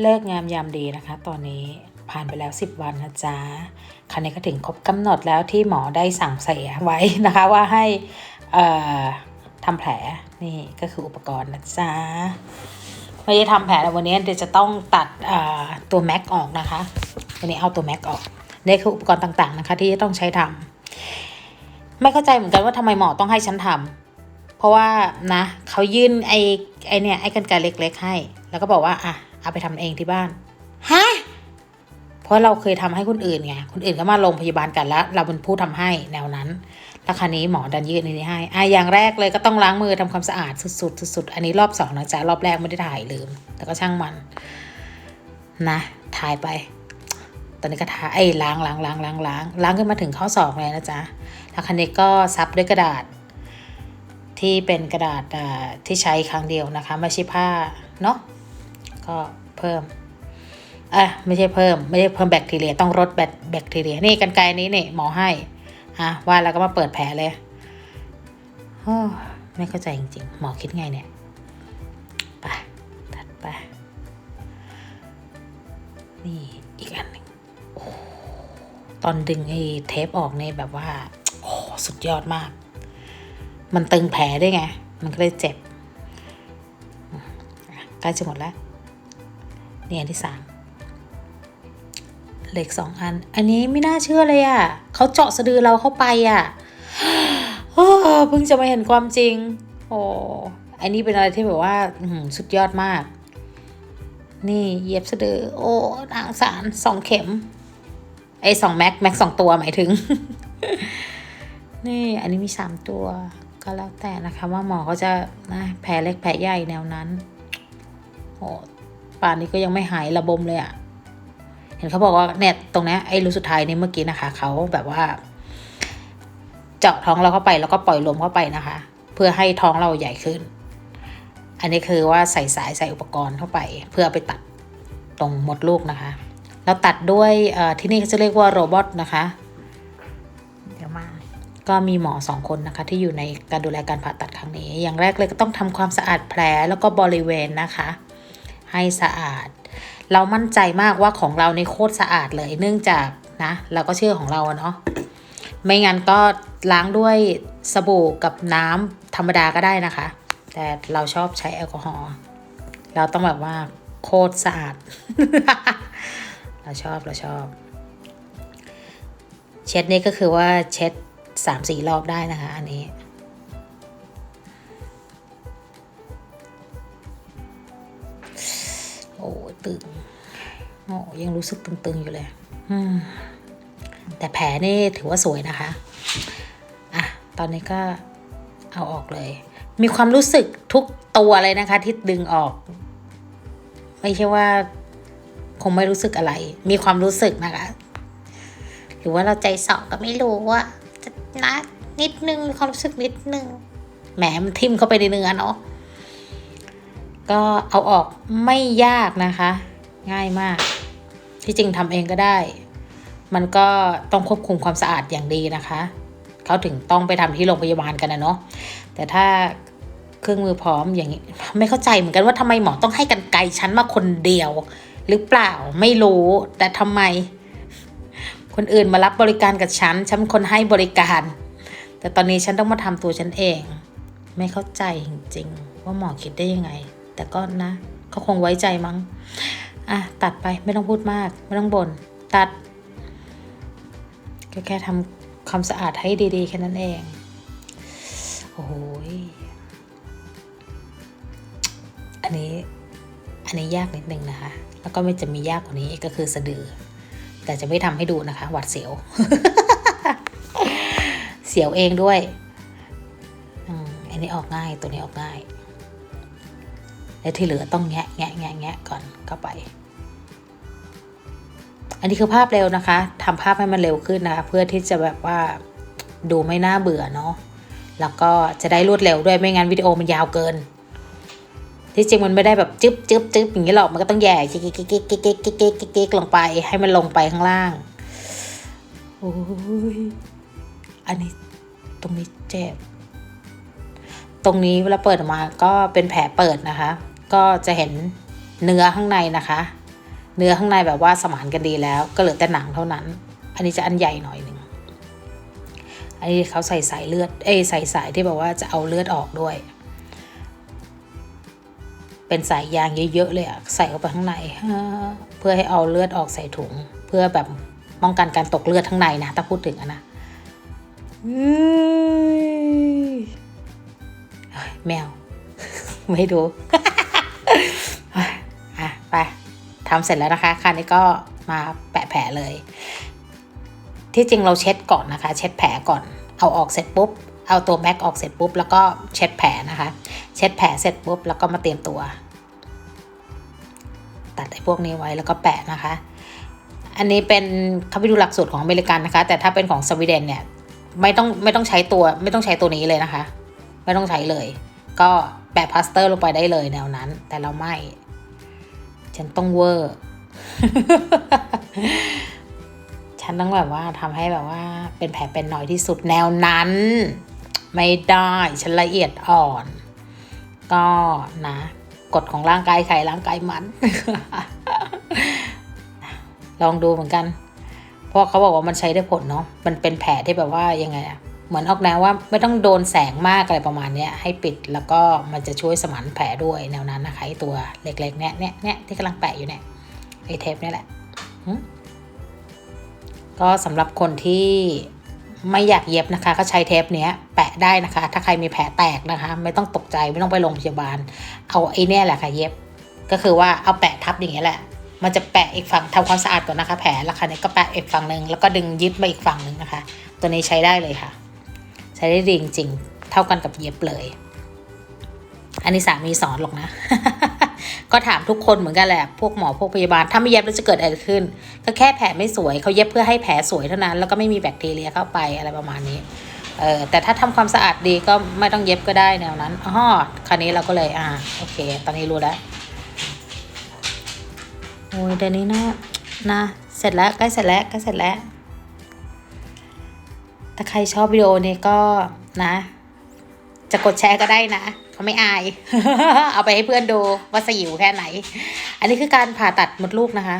เลิกงามยามดีนะคะ ตอนนี้ผ่านไปแล้ว 10 วันนะจ๊ะคันนี้ก็ถึงครบกำหนดแล้วที่หมอได้สั่งเสียไว้นะคะว่าให้ทำแผลนี่ก็คืออุปกรณ์นะจ๊ะไม่ได้ทำแผลแต่วันนี้เดี๋ยวจะต้องตัดตัวแม็กออกนะคะ วันนี้เอาตัวแม็กออกนี่คืออุปกรณ์ต่างๆนะคะ ที่จะต้องใช้ทำไม่เข้าใจเหมือนกันว่าทำไมหมอต้องให้ฉันทำเพราะว่านะเขายื่นไอ้ไอ้เนี่ยไอ้กันไกรเล็ก ๆ ให้ แล้วก็บอกว่าอะ เอาไปทำเองที่บ้านฮะเพราะเราเคยทำให้คนอื่นไงคนอื่นก็มาโรงพยาบาลกันแล้ว เราเป็นผู้ทำให้แนวนั้นแล้วคานี้หมอดันยื่นอันนี้ให้อะอย่างแรกเลยก็ต้องล้างมือทำความสะอาดสุดๆสุดๆอันนี้รอบสองนะจ๊ะรอบแรกไม่ได้ถ่ายลืม แต่ก็ช่างมันนะถ่ายไป ตอนนี้ก็ทาไอ้ล้างล้างล้างล้างล้างล้างขึ้นมาถึงข้อศอกเลยนะจ๊ะแล้วคันนี้ก็ซับด้วยกระดาษ ที่เป็นกระดาษที่ใช้ครั้งเดียวนะคะไม่ใช่ผ้าเนาะ ก็เพิ่มอะไม่ใช่เพิ่มไม่ได้เพิ่มแบคทีเรียต้องลดแบคแบคทีเรียนี่กันไกรนี้เนี่ยหมอให้อะว่าแล้วก็มาเปิดแผลเลยโอ้ไม่เข้าใจจริงๆหมอคิดไงเนี่ยไปตัดไปนี่อีกอันหนึ่งตอนดึงไอ้เทปออกนี่แบบว่าโอ้สุดยอดมาก มันตึงแผลได้ไง มันก็เลยเจ็บใกล้จะหมดแล้ว นี่อันที่สามเหล็กสองอัน อันนี้ไม่น่าเชื่อเลยอะ่ะเขาเจาะสะดือเราเข้าไปอะ่ะเพิ่งจะมาเห็นความจริง โอ้อันนี้เป็นอะไรที่แบบว่าสุดยอดมาก นี่เย็บสะดือ โอ้นางสารสองเข็ม ไอ้สองแม็กแม็กสองตัวหมายถึง นี่ อันนี้มีสามตัว ก็แล้วแต่นะคะ ว่าหมอเขาจะนะแผลเล็กแผลใหญ่แนวนั้นโอ้ ป่านนี้ก็ยังไม่หายระบมเลยอะ่ะ เห็นเขาบอกว่าเนี่ยตรงเนี้ยไอ้รูสุดท้ายนี้เมื่อกี้นะคะ เขาแบบว่า เจาะท้องเราเข้าไปแล้วก็ปล่อยลมเข้าไปนะคะ เพื่อให้ท้องเราใหญ่ขึ้น อันนี้คือว่าใส่สายใส่อุปกรณ์เข้าไป เพื่อไปตัดตรงมดลูกนะคะแล้วตัดด้วยเอ่อที่นี่เขาจะเรียกว่าโรบอทนะคะเดี๋ยวมาก็มีหมอสองคนนะคะที่อยู่ในการดูแลการผ่าตัดครั้งนี้ อย่างแรกเลยก็ต้องทำความสะอาดแผลแล้วก็บริเวณนะคะ ให้สะอาด เรามั่นใจมากว่าของเราในโคตรสะอาดเลยเนื่องจากนะเราก็เชื่อของเราเนาะไม่งั้นก็ล้างด้วยสบู่กับน้ำธรรมดาก็ได้นะคะ แต่เราชอบใช้แอลกอฮอล์เราต้องแบบว่าโคตรสะอาด เราชอบเราชอบ เช็ดนี่ก็คือว่าเช็ดสามสี่รอบได้นะคะ อันนี้ ตึงโอ้ยังรู้สึกตึง ๆ อยู่เลยแต่แผลนี่ถือว่าสวยนะคะ อะ ตอนนี้ก็เอาออกเลย มีความรู้สึกทุกตัวเลยนะคะ ที่ดึงออก ไม่ใช่ว่า คงไม่รู้สึกอะไร มีความรู้สึกนะคะ หรือว่าเราใจสาะก็ไม่รู้ว่าจะนะนิดนึงมีความรู้สึกนิดนึงแหมมันทิ่มเข้าไปในเนื้อเนาะ ก็เอาออกไม่ยากนะคะ ง่ายมาก ที่จริงทำเองก็ได้ มันก็ต้องควบคุมความสะอาดอย่างดีนะคะเขาถึงต้องไปทำที่โรงพยาบาลกันนะเนาะแต่ถ้าเครื่องมือพร้อมอย่างนี้ไม่เข้าใจเหมือนกันว่าทำไมหมอต้องให้กันไกลฉันมาคนเดียว หรือเปล่าไม่รู้ แต่ทำไม คนอื่นมารับบริการกับฉันฉันคนให้บริการ แต่ตอนนี้ฉันต้องมาทำตัวฉันเอง ไม่เข้าใจจริงๆว่าหมอคิดได้ยังไง แต่ก็นะเขาคงไว้ใจมั้ง อะ ตัดไปไม่ต้องพูดมาก ไม่ต้องบน่นตัด ก็แค่ทำความสะอาดให้ดีๆ แค่นั้นเอง โอ้โหอันนี้ อันนี้ยากนิดนึงนะคะ แล้วก็ไม่จะมียากกว่านี้ก็คือสะดือ แต่จะไม่ทำให้ดูนะคะ หวัดเสียว เสียวเองด้วยอันนี้ออกง่ายตัวนี้ออกง่าย แล้วที่เหลือต้องแงะแงะแงะแงะก่อนเข้าไป อันนี้คือภาพเร็วนะคะทำภาพให้มันเร็วขึ้นนะคะเพื่อที่จะแบบว่าดูไม่น่าเบื่อเนาะแล้วก็จะได้รวดเร็วด้วยไม่งั้นวิดีโอมันยาวเกิน ที่จริงมันไม่ได้แบบจึ๊บจึ๊บจึ๊บอย่างนี้หรอกมันก็ต้องแย่กิ๊กกิ๊กกิ๊กกิ๊กกิ๊กกิ๊กกิ๊กกิ๊กกิ๊กลงไปให้มันลงไปข้างล่างโอ้ยอันนี้ตรงนี้เจ็บ ตรงนี้เวลาเปิดออกมาก็เป็นแผลเปิดนะคะ ก็จะเห็นเนื้อข้างในนะคะ เนื้อข้างในแบบว่าสมานกันดีแล้ว ก็เหลือแต่หนังเท่านั้น อันนี้จะอันใหญ่หน่อยหนึ่งอันนี้เขาใส่สายเลือด เอ้ใส่สายที่แบบว่าจะเอาเลือดออกด้วย เป็นสายยางเยอะๆเลยอะใส่เข้าไปข้างใน เพื่อให้เอาเลือดออกใส่ถุง เพื่อแบบป้องกันการตกเลือดข้างในนะถ้าพูดถึงอะนะอื้อเฮ้ยแมว ไม่ดู ทำเสร็จแล้วนะคะคราวนี้ก็มาแปะแผลเลย ที่จริงเราเช็ดก่อนนะคะ เช็ดแผลก่อน เอาออกเสร็จปุ๊บ เอาตัวแม็กออกเสร็จปุ๊บ แล้วก็เช็ดแผลนะคะ เช็ดแผลเสร็จปุ๊บ แล้วก็มาเตรียมตัว ตัดไอ้พวกนี้ไว้แล้วก็แปะนะคะ อันนี้เป็นเขาไปดูหลักสูตรของอเมริกันนะคะ แต่ถ้าเป็นของสวีเดนเนี่ยไม่ต้องไม่ต้องใช้ตัวไม่ต้องใช้ตัวนี้เลยนะคะ ไม่ต้องใช้เลย ก็แปะพลาสเตอร์ลงไปได้เลยแนวนั้น แต่เราไม่ ฉันต้องเวอร์ ฉันต้องแบบว่าทำให้แบบว่า เป็นแผลเป็นน้อยที่สุดแนวนั้น ไม่ได้ ฉันละเอียดอ่อน ก็นะกฎของร่างกายใครร่างกายมัน ลองดูเหมือนกัน เพราะเขาบอกว่ามันใช้ได้ผลเนาะ มันเป็นแผลที่แบบว่ายังไงอะ เหมือนออกแนวว่าไม่ต้องโดนแสงมากอะไรประมาณนี้ให้ปิดแล้วก็มันจะช่วยสมานแผลด้วยแนวนั้นนะคะไอตัวเล็กๆเนี้ยเนี้ยเนี้ยที่กำลังแปะอยู่เนี่ยไอเทปเนี่ยแหละก็สำหรับคนที่ไม่อยากเย็บนะคะ ก็ใช้เทปเนี้ยแปะได้นะคะ ถ้าใครมีแผลแตกนะคะ ไม่ต้องตกใจไม่ต้องไปโรงพยาบาล เอาไอ้เนี่ยแหละค่ะเย็บ ก็คือว่าเอาแปะทับอย่างเงี้ยแหละ มันจะแปะอีกฝั่งทำความสะอาดก่อนนะคะ แผลแล้วค่ะเนี่ยก็แปะอีกฝั่งหนึ่งแล้วก็ดึงยึดมาอีกฝั่งหนึ่งนะคะ ตัวนี้ใช้ได้เลยค่ะ ช้ได้ดีจริงๆ เท่ากันกับเย็บเลย อันนี้สามีสอนหรอกนะ ก็ถามทุกคนเหมือนกันแหละ พวกหมอพวกพยาบาล ถ้าไม่เย็บแล้วจะเกิดอะไรขึ้น ก็แค่แผลไม่สวยเขาเย็บเพื่อให้แผลสวยเท่านั้น แล้วก็ไม่มีแบคทีเรียเข้าไปอะไรประมาณนี้เออแต่ถ้าทำความสะอาดดีก็ไม่ต้องเย็บก็ได้แนวนั้นอ๋อคราวนี้เราก็เลยอ่าโอเค ตอนนี้รู้แล้วโอ้ยเดี๋ยวนี้นะนะ เสร็จแล้วใกล้เสร็จแล้วใกล้เสร็จแล้ว ถ้าใครชอบวิดีโอนี้ก็นะ จะกดแชร์ก็ได้นะเขาไม่อาย เอาไปให้เพื่อนดูว่าสยิวแค่ไหน อันนี้คือการผ่าตัดมดลูกนะคะ